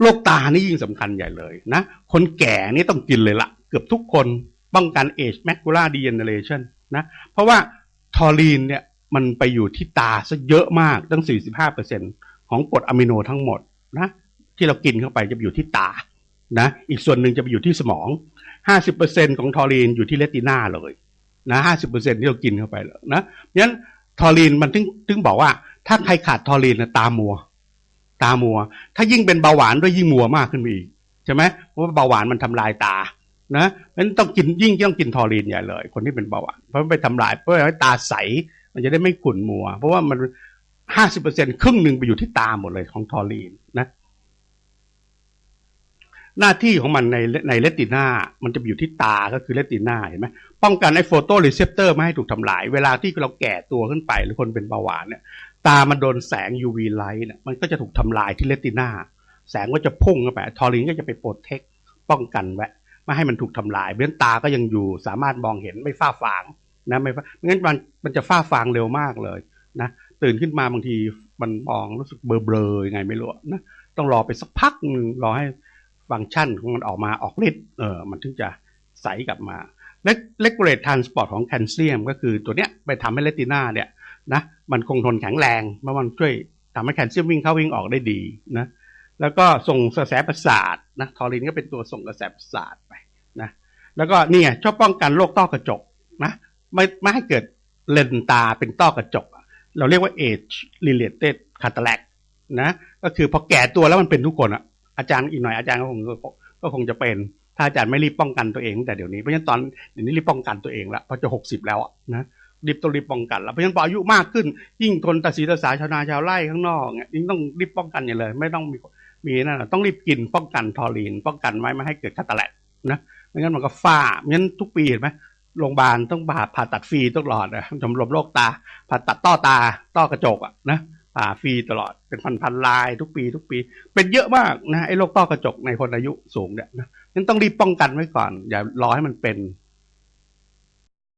โรคตานี่ยิ่งสำคัญใหญ่เลยนะ คนแก่นี่ต้องกินเลยละเกือบทุกคนป้องกัน age macular degeneration นะ เพราะว่าทอรีนเนี่ยมันไปอยู่ที่ตาซะเยอะมากตั้ง 45%ของกรดอะมิโนทั้งหมดนะที่เรากินเข้าไปจะไปอยู่ที่ตานะอีกส่วนหนึ่งจะไปอยู่ที่สมอง 50%ของทอรีนอยู่ที่เรตินาเลยนะ50%ที่เรากินเข้าไปแล้วนะงั้นทอรีนมันถึงถึงบอกว่าถ้าใครขาดทอรีนนะตามัว ตามัว ถ้ายิ่งเป็นเบาหวานด้วยยิ่งมัวมากขึ้นไปอีกใช่ไหมเพราะว่าเบาหวานมันทำลายตานะนั้นต้องกินยิ่งต้องกินทอรีนใหญ่เลย คนที่เป็นเบาหวานเพราะมันไปทำลายเพื่อให้ตาใส มันจะได้ไม่ขุ่นมัว เพราะว่ามันห้าสิบเปอร์เซ็นครึ่งหนึ่งไปอยู่ที่ตาหมดเลยของทอรีนนะ หน้าที่ของมันในในเลติน่ามันจะอยู่ที่ตาก็คือเลติน่าเห็นไหมป้องกันไอ้โฟโตรีเซปเตอร์ไม่ให้ถูกทำลาย เวลาที่เราแก่ตัวขึ้นไป หรือคนเป็นเบาหวานเนี่ยตามันโดนแสง UV ไลท์เนี่ยมันก็จะถูกทำลายที่เลติน่าแสงก็จะพุ่งเข้าไปทอรีนก็จะไปโปรเทคป้องกันไว้ไม่ให้มันถูกทำลายเพราะฉะนั้นตาก็ยังอยู่สามารถมองเห็นไม่ฝ้าฟางนะไม่ไม่งั้นมันมันจะฝ้าฟางเร็วมากเลยนะตื่นขึ้นมาบางทีมันมองรู้สึกเบลอๆยังไงไม่รู้นะต้องรอไปสักพักหนึ่งรอให้ ฟังก์ชันของมันออกมาออกฤทธิ์เออมันถึงจะใสกลับมาและเลกูเลตทรานสปอร์ตของแคลเซียม ก็คือตัวเนี้ยไปทำให้เลติน่าเนี่ยนะมันคงทนแข็งแรงเพราะมันช่วยทำให้แคลเซียมวิ่งเข้าวิ่งออกได้ดีนะแล้วก็ส่งกระแสประสาทนะทอรินก็เป็นตัวส่งกระแสประสาทไปนะแล้วก็นี่ไงชอบป้องกันโรคต้อกระจกนะไม่ไม่ให้เกิดเลนตาเป็นต้อกระจก เราเรียกว่า age related cataract นะก็คือพอแก่ตัวแล้วมันเป็นทุกคนอะ อาจารย์อีกหน่อยอาจารย์ก็คงก็คงจะเป็น ถ้าอาจารย์ไม่รีบป้องกันตัวเองตั้งแต่เดี๋ยวนี้เพราะฉะนั้นตอนเดี๋ยวนี้รีบป้องกันตัวเองล้วเพราะจะหกสิบแล้วนะรีบต้องรีบป้องกันแล้วเพราะฉะนั้นพออายุมากขึ้น ยิ่งคนตาสีตาสาชาวนาชาวไร่ข้างนอกเนี่ยยิ่งต้องรีบป้องกันอย่างเลย ไม่ต้องมีมีนั่นต้องรีบกินป้องกันทอรีน ป้องกันไว้ไม่ให้เกิดคาตาแลกนะไม่งั้นมันก็ฝ้างั้นทุกปีเห็นไหมโรงพยาบาลต้องผ่าผ่าตัดฟรีตลอดนะชมรมโรคตาผ่าตัดต้อตาต้อกระจกอะนะ่าฟรีตลอดเป็นพันพันลายทุกปี ทุกปี เป็นเยอะมากนะไอ้โรคต้อกระจกในคนอายุสูงเนี่ยนะงั้นต้องรีบป้องกันไว้ก่อน อย่ารอให้มันเป็น